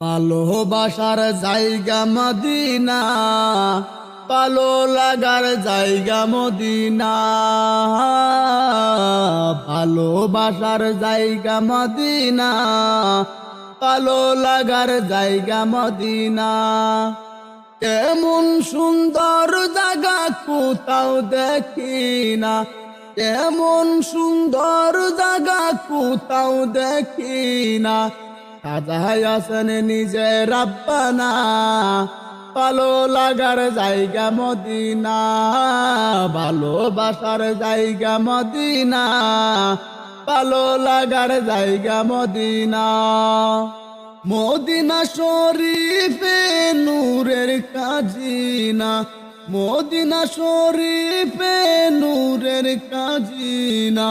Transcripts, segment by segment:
ভালোবাসার জায়গা মদিনা ভালো লাগার জায়গা মদিনা। ভালোবাসার জায়গা মদিনা ভালো লাগার জায়গা মদিনা। এমন সুন্দর জায়গা কোথাও দেখি না এমন সুন্দর জায়গা কোথাও দেখি না সাজাই আসেন নিজে রাব্বানা। ভালো লাগার জায়গা মদিনা। ভালোবাসার জায়গা মদিনা। ভালো লাগার জায়গা মদিনা। মদিনা শরীফে নূরের কাজিনা। মদিনা শরীফে নূরের কাজিনা।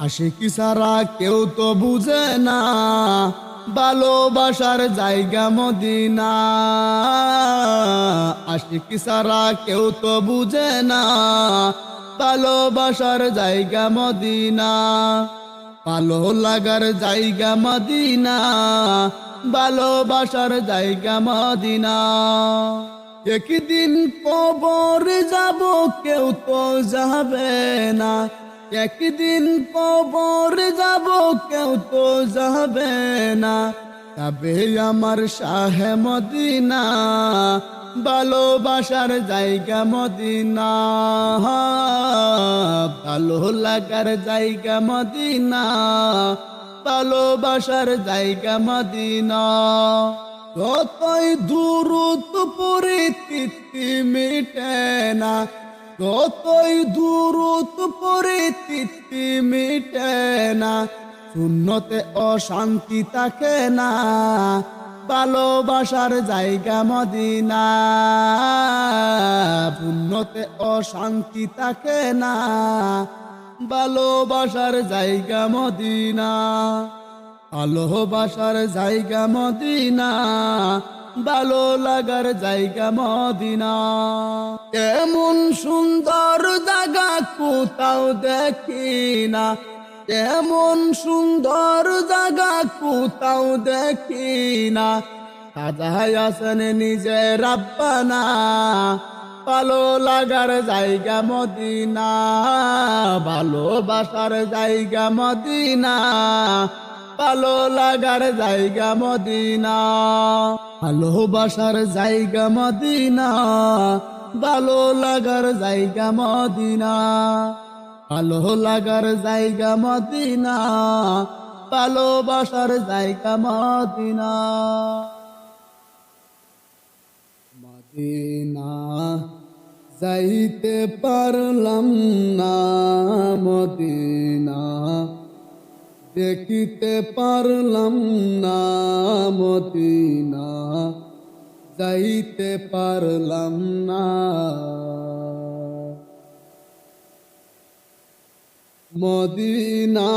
আশিকি সারা কেউ তো বুঝে না। ভালোবাসার জায়গা মদিনা। আশিকি সারা কেউ তো বুঝে না। ভালোবাসার জায়গা মদিনা, ভালো লাগার জায়গা মদিনা, ভালোবাসার জায়গা মদিনা। একদিন কবর যাব, কেউ তো যাবে না। একদিন কবর যাব, কেউ তো যাবে না। তবে আমার শাহে মদিনা, ভালোবাসার জায়গা মদিনা। ভালো লাগার জায়গা মদিনা, ভালোবাসার জায়গা মদিনা। কতই দূরত পরে তিত্তি মিটে না। কতই দূরত পরে মিটে না, শূন্যতে অশান্তি থাকে না, ভালোবাসার জায়গা মদিনা পুণ্যতে অশান্তি থাকে না, ভালোবাসার জায়গা মদিনা, ভালোবাসার জায়গা মদিনা। ভালো লাগার জায়গা মদিনা। এমন সুন্দর জায়গা কোথাও দেখি না। এমন সুন্দর জায়গা কোথাও দেখি না। সাজাই আসেন নিজে রাব্বানা ভালো লাগার জায়গা মদিনা। ভালোবাসার জায়গা মদিনা। ভালো লাগার জায়গা মদিনা। ভালোবাসার জায়গা মদিনা। ভালো লাগার জায়গা মদিনা। ভালো লাগার জায়গা মদিনা। ভালোবাসার জায়গা মদিনা। মদিনা যাইতে পারলাম না, মদিনা দেখিতে পারলাম না মদিনা যাইতে পারলাম না। মদিনা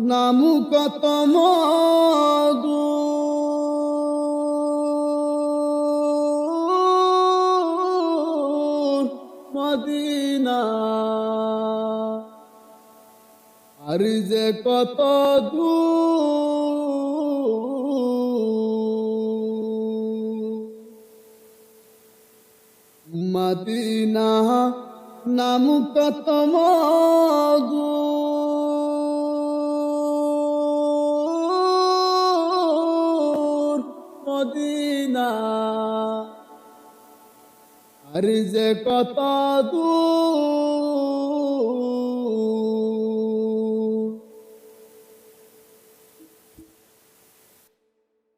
নাম কত মধু। মদিনা আর যে কত মদিনা নাম কত মধু মদিনা। আর যে কত দূর।